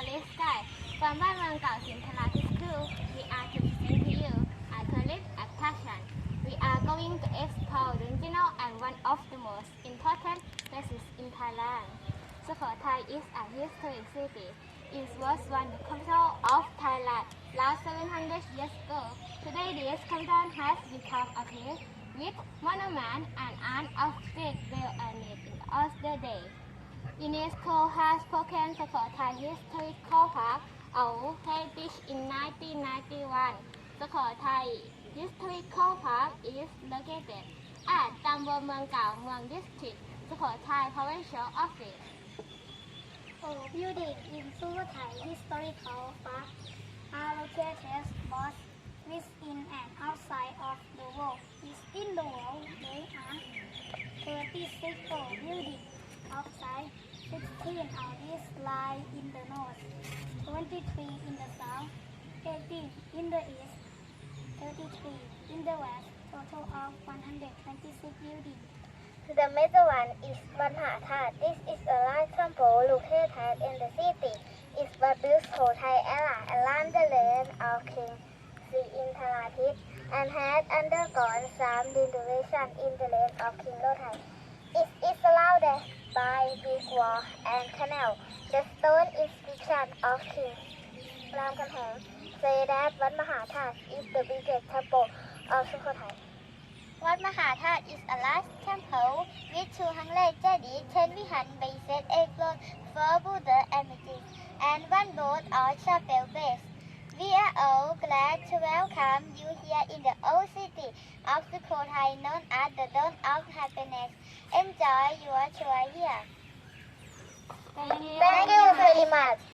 Palestine. From my Mangaus in Tanaku School, we are to present to you our colleague at Passion. We are going to explore the original and one of the most important places in Thailand. Sukhothai is a historic city. It was one the capital of Thailand last 700 years ago. Today this capital has become a place with monuments and art of great value on it in all the day. UNESCO has spoken the Khotan Historical Park of Hay Beach in 1991. The Khotan Historical Park is located at Tambon Mueang Gao Mueang District, the Provincial Office. All buildings in Sukhothai Historical Park are located both within and outside of the wall. Within the wall, there are 36 old buildings outside 16 of lie in the north, 23 in the south, 18 in the east, 33 in the west, total of 126 buildings. The middle one is Banhathat. This is a large temple located in the city. It was built for Thai era around the reign of King Sri and had undergone some renovation in the reign of King Lothai. It is surrounded big wall and canal. The stone inscription of King Ram Kamheng say that Wat Mahathat is the biggest temple of Sukhothai. Wat Mahathat is a large temple with 200 jadis, 10 vihan bases, 8 floors, 4 Buddha images, and one boat or chapel base. We are all glad to welcome you here in the old city of Sukhothai known as the Dawn of Happiness. Enjoy your tour here. Much.